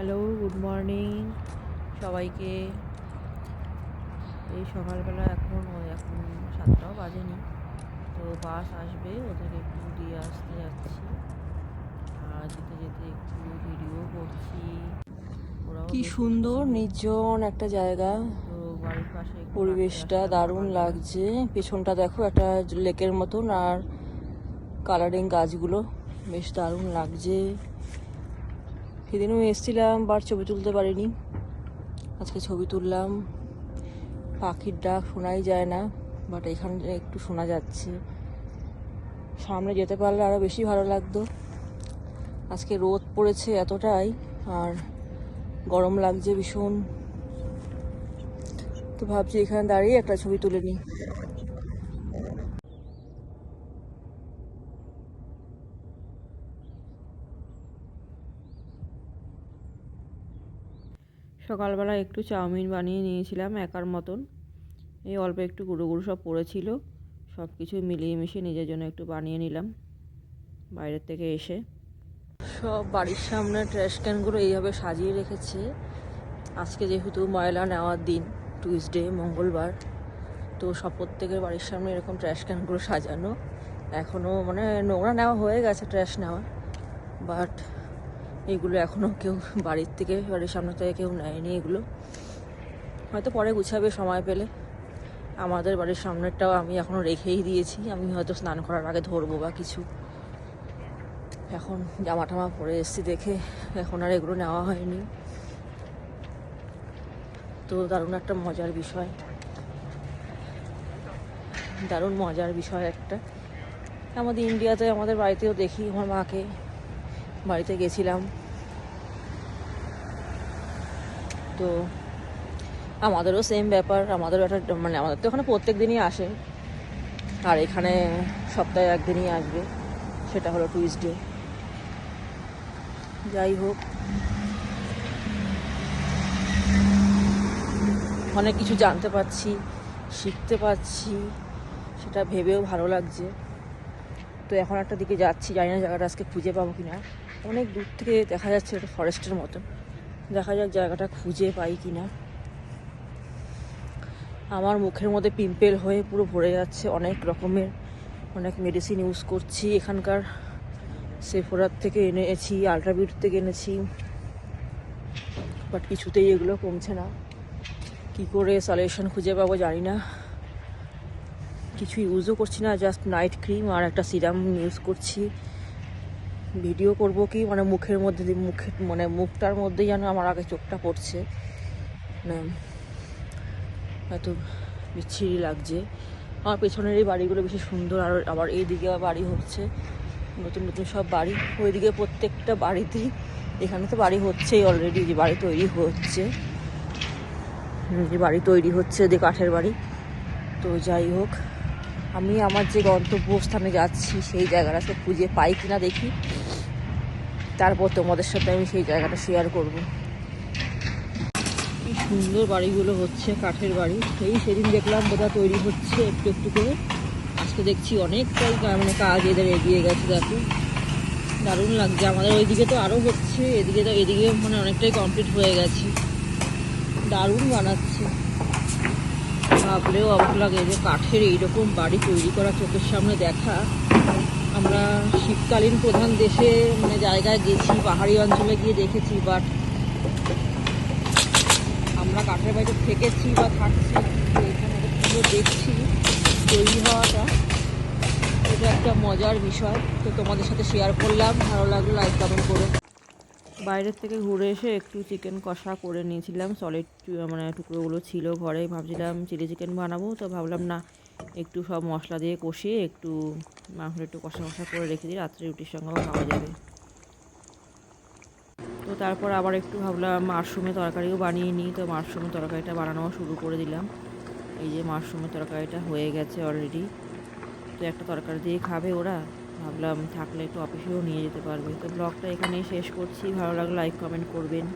Hello good morning সবাইকে। এই সকালবেলা এখন ওই এখন সাতটাও বাজেনি তো বাস আসবে ওদের একটু দিয়ে আসতে যাচ্ছি। আর যেতে যেতে একটু ভিডিও করছি। কি সুন্দর নির্জন একটা জায়গা। পরিবেশটা দারুণ লাগছে। পেছনটা দেখো একটা লেকের মতন আর কালারিং গাছগুলো বেশ দারুণ লাগছে। সেদিনও এসেছিলাম, বার ছবি তুলতে পারিনি। আজকে ছবি তুললাম। পাখির ডাক শোনাই যায় না বাট এখানে একটু শোনা যাচ্ছে। সামনে যেতে পারলে আরও বেশি ভালো লাগতো। আজকে রোদ পড়েছে এতটাই, আর গরম লাগছে ভীষণ। তো ভাবছি এখানে দাঁড়িয়ে একটা ছবি তুলে নিই। সকালবেলা একটু চাউমিন বানিয়ে নিয়েছিলাম একার মতন। এই অল্প একটু গুঁড়ো গুঁড়ো সব পড়েছিল। সব কিছু মিলিয়ে মিশিয়ে নিজের জন্য একটু বানিয়ে নিলাম বাইরের থেকে এসে। সব বাড়ির সামনে ট্র্যাশ ক্যানগুলো এইভাবে সাজিয়ে রেখেছে। আজকে যেহেতু ময়লা নেওয়ার দিন টুইসডে মঙ্গলবার, তো সব প্রত্যেকের বাড়ির সামনে এরকম ট্র্যাশ ক্যানগুলো সাজানো। এখনও মানে নোংরা নেওয়া হয়ে গেছে ট্র্যাশ নেওয়া বাট এগুলো এখনও কেউ বাড়ির থেকে, বাড়ির সামনে থেকে কেউ নেয়নি এগুলো। হয়তো পরে গুছাবে সময় পেলে। আমাদের বাড়ির সামনেরটাও আমি এখনও রেখেই দিয়েছি। আমি হয়তো স্নান করার আগে ধরবো বা কিছু। এখন জামা টামা পরে এসছি দেখে এখন আর এগুলো নেওয়া হয়নি। তো দারুণ একটা মজার বিষয়। দারুণ মজার বিষয় একটা। আমাদের ইন্ডিয়াতে আমাদের বাড়িতেও দেখি আমার মাকে। বাড়িতে গেছিলাম। তো আমাদেরও সেম ব্যাপার, আমাদেরও একটা মানে আমাদের তো এখানে প্রত্যেক দিনই আসে। আর এখানে সপ্তাহে একদিনই আসবে, সেটা হলো টুইসডে যাই হোক। অনেক কিছু জানতে পারছি, শিখতে পারছি, সেটা ভেবেও ভালো লাগছে। তো এখন একটা দিকে যাচ্ছি, জানি না জায়গাটা আজকে খুঁজে পাবো কি না অনেক দূর থেকে দেখা যাচ্ছে একটা ফরেস্টের মতন। দেখা যাক জায়গাটা খুঁজে পাই কি না আমার মুখের মধ্যে পিম্পেল হয়ে পুরো ভরে যাচ্ছে অনেক রকমের। অনেক মেডিসিন ইউজ করছি। এখানকার সেফোরার থেকে এনেছি আলট্রাবিউট থেকে এনেছি। বাট কিছুতেই এগুলো কমছে না। কি করে সলিউশন খুঁজে পাবো জানি না। কিছু ইউজও করছি না জাস্ট নাইট ক্রিম আর একটা সিরাম ইউজ করছি। ভিডিও করব কি? মানে মুখের মধ্যে মুখে মানে মুখটার মধ্যেই যেন আমার আগে চোখটা পড়ছে। মানে এত বিচ্ছিরি লাগছে। আমার পেছনের এই বাড়িগুলো বেশি সুন্দর, আর আবার এইদিকে বাড়ি হচ্ছে। নতুন নতুন সব বাড়ি। ওইদিকে প্রত্যেকটা বাড়িতেই, এখানে তো বাড়ি হচ্ছেই অলরেডি যে বাড়ি তৈরি হচ্ছে। যে বাড়ি তৈরি হচ্ছে যে কাঠের বাড়ি। তো যাই হোক, আমি আমার যে গন্তব্যস্থানে যাচ্ছি, সেই জায়গাটা তো খুঁজে পাই কিনা দেখি। তারপর তোমাদের সাথে আমি সেই জায়গাটা শেয়ার করব। কি সুন্দর বাড়িগুলো হচ্ছে, কাঠের বাড়ি। সেই সেদিন দেখলাম বোধহয় তৈরি হচ্ছে একটু একটু করে। আজকে দেখছি অনেকটাই মানে কাজ এদের এগিয়ে গেছে, দেখো। দারুণ লাগছে। আমাদের ওইদিকে তো আরও হচ্ছে, এদিকে তো এদিকে মানে অনেকটাই কমপ্লিট হয়ে গেছে। দারুণ বানাচ্ছে। ভাবলেও অবাক লাগে যে কাঠের এইরকম বাড়ি তৈরি করা, চোখের সামনে দেখা। আমরা শীতকালীন প্রধান দেশে মানে জায়গায় গেছি, পাহাড়ি অঞ্চলে গিয়ে দেখেছি বাট আমরা কাঠের বাড়িতে থেকেছি বা থাকছি এখানে দেখছি তৈরি হওয়াটা। এটা একটা মজার বিষয়, তো তোমাদের সাথে শেয়ার করলাম। ভালো লাগল লাইক কমেন্ট করে। বাইরের থেকে ঘুরে এসে একটু চিকেন কষা করে নিয়েছিলাম। সলিড মানে টুকরোগুলো ছিল ঘরে। ভাবছিলাম চিলি চিকেন বানাবো, তো ভাবলাম না, একটু সব মশলা দিয়ে কষিয়ে একটু মাংসটা একটু কষা কষা করে রেখে দিই, রাত্রে রুটির সঙ্গেও খাওয়া যাবে। তো তারপর আবার একটু ভাবলাম মাশরুমের তরকারিও বানিয়ে নিই, তো মাশরুমের তরকারিটা বানানো শুরু করে দিলাম। এই যে মাশরুমের তরকারিটা হয়ে গেছে অলরেডি তো একটা তরকারি দিয়ে খাবে ওরা? ভাবলাম থাকলে একটু অফিসেও নিয়ে যেতে পারবে। তো ব্লগটা এখানেই শেষ করছি। ভালো লাগলে লাইক কমেন্ট করবেন।